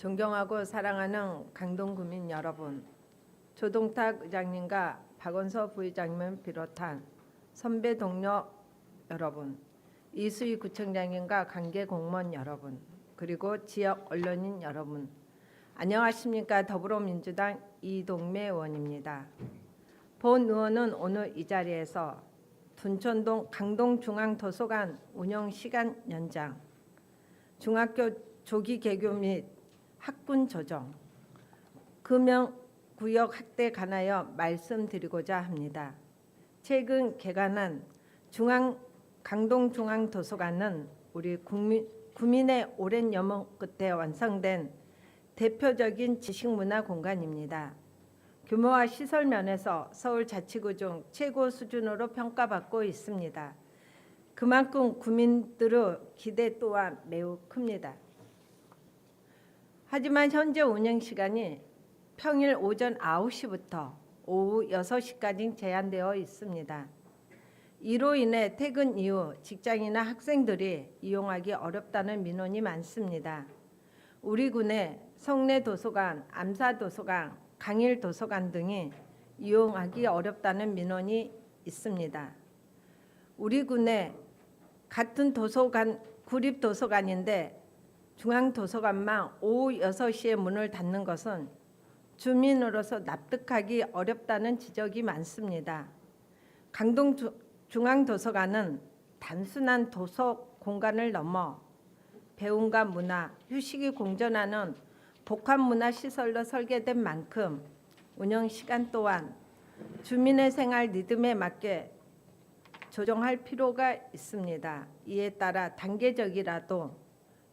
존경하고 사랑하는 강동구민 여러분, 조동탁 의장님과 박원서 부의장님을 비롯한 선배 동료 여러분, 이수희 구청장님과 관계 공무원 여러분, 그리고 지역 언론인 여러분, 안녕하십니까 더불어민주당 이동매 의원입니다. 본 의원은 오늘 이 자리에서 둔천동 강동중앙도서관 운영 시간 연장, 중학교 조기 개교 및 학군 조정, 금영 구역 확대 관하여 말씀드리고자 합니다. 최근 개관한 중앙 강동 중앙 도서관은 우리 국민 구민의 오랜 염원 끝에 완성된 대표적인 지식문화 공간입니다. 규모와 시설 면에서 서울 자치구 중 최고 수준으로 평가받고 있습니다. 그만큼 구민들의 기대 또한 매우 큽니다. 하지만 현재 운영 시간이 평일 오전 9시부터 오후 6시까지 제한되어 있습니다. 이로 인해 퇴근 이후 직장이나 학생들이 이용하기 어렵다는 민원이 많습니다. 우리 군의 성내 도서관, 암사 도서관, 강일 도서관 등이 이용하기 어렵다는 민원이 있습니다. 우리 군에 같은 도서관 구립 도서관인데 중앙 도서관만 오후 6시에 문을 닫는 것은 주민으로서 납득하기 어렵다는 지적이 많습니다. 강동 주- 중앙 도서관은 단순한 도서 공간을 넘어 배움과 문화, 휴식이 공존하는 복합 문화 시설로 설계된 만큼 운영 시간 또한 주민의 생활 리듬에 맞게 조정할 필요가 있습니다. 이에 따라 단계적이라도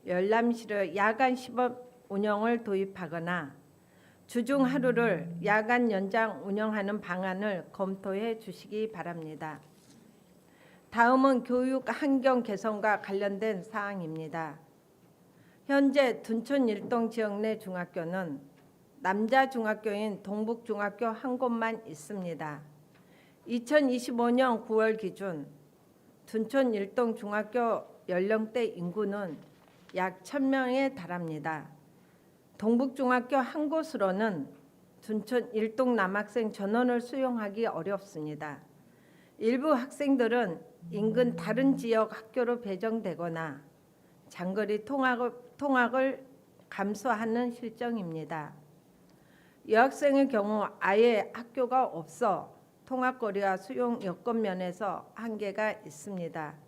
열람실의 야간 시범 운영을 도입하거나 주중 하루를 야간 연장 운영하는 방안을 검토해 주시기 바랍니다. 다음은 교육 환경 개선과 관련된 사항입니다. 현재 둔촌 일동 지역 내 중학교는 남자 중학교인 동북 중학교 한 곳만 있습니다. 2025년 9월 기준 둔촌 일동 중학교 연령대 인구는 약 1000명에 달합니다. 동북 중학교 한 곳으로는 둔촌 일동 남학생 전원을 수용하기 어렵습니다. 일부 학생들은 인근 다른 지역 학교로 배정되거나 장거리 통학을, 통학을 감수하는 실정입니다. 여학생의 경우 아예 학교가 없어 통학거리와 수용 여건 면에서 한계가 있습니다.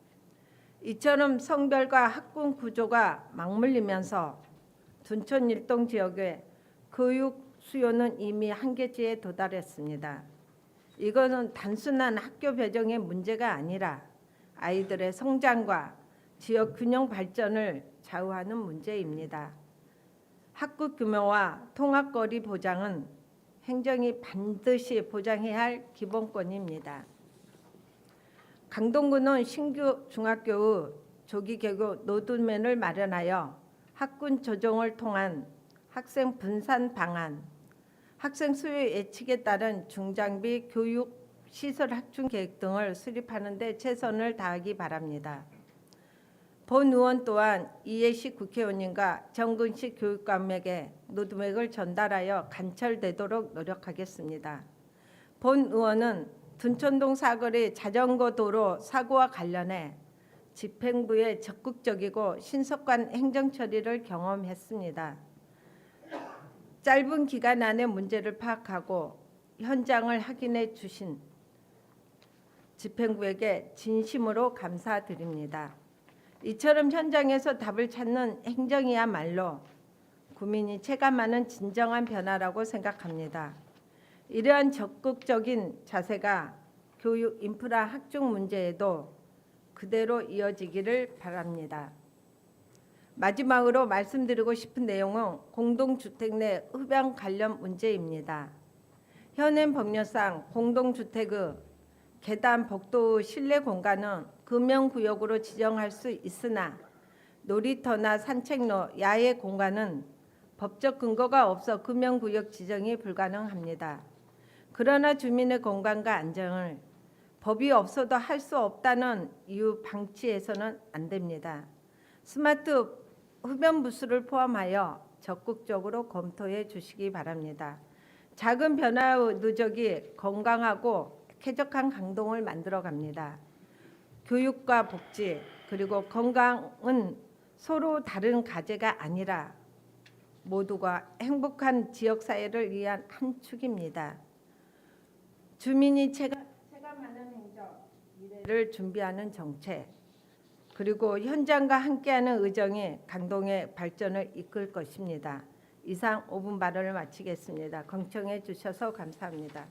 이처럼 성별과 학군 구조가 맞물리면서 둔촌 일동 지역의 교육 수요는 이미 한계치에 도달했습니다. 이것은 단순한 학교 배정의 문제가 아니라 아이들의 성장과 지역 균형 발전을 좌우하는 문제입니다. 학급 규모와 통학거리 보장은 행정이 반드시 보장해야 할 기본권입니다. 강동구는 신규 중학교의 조기 개교 노드맨을 마련하여 학군 조정을 통한 학생 분산 방안, 학생 수요 예측에 따른 중장비 교육 시설 확충 계획 등을 수립하는 데 최선을 다하기 바랍니다. 본 의원 또한 이해식 국회의원님과 정근식 교육감에게 노드맥을 전달하여 간철되도록 노력하겠습니다. 본 의원은 둔천동 사거리 자전거 도로 사고와 관련해 집행부의 적극적이고 신속한 행정 처리를 경험했습니다. 짧은 기간 안에 문제를 파악하고 현장을 확인해 주신 집행부에게 진심으로 감사드립니다. 이처럼 현장에서 답을 찾는 행정이야말로 국민이 체감하는 진정한 변화라고 생각합니다. 이러한 적극적인 자세가 교육 인프라 학종 문제에도 그대로 이어지기를 바랍니다. 마지막으로 말씀드리고 싶은 내용은 공동주택 내 흡연 관련 문제입니다. 현행 법률상 공동주택의 계단 복도 실내 공간은 금연구역으로 지정할 수 있으나 놀이터나 산책로, 야외 공간은 법적 근거가 없어 금연구역 지정이 불가능합니다. 그러나 주민의 건강과 안정을 법이 없어도 할 수 없다는 이유 방치해서는 안 됩니다. 스마트 흡연 부스를 포함하여 적극적으로 검토해 주시기 바랍니다. 작은 변화의 누적이 건강하고 쾌적한 강동을 만들어 갑니다. 교육과 복지 그리고 건강은 서로 다른 과제가 아니라 모두가 행복한 지역 사회를 위한 한 축입니다. 주민이 체감, 체감하는 행정 미래를 준비하는 정책 그리고 현장과 함께하는 의정이 강동의 발전을 이끌 것입니다. 이상 5분 발언을 마치겠습니다. 경청해 주셔서 감사합니다.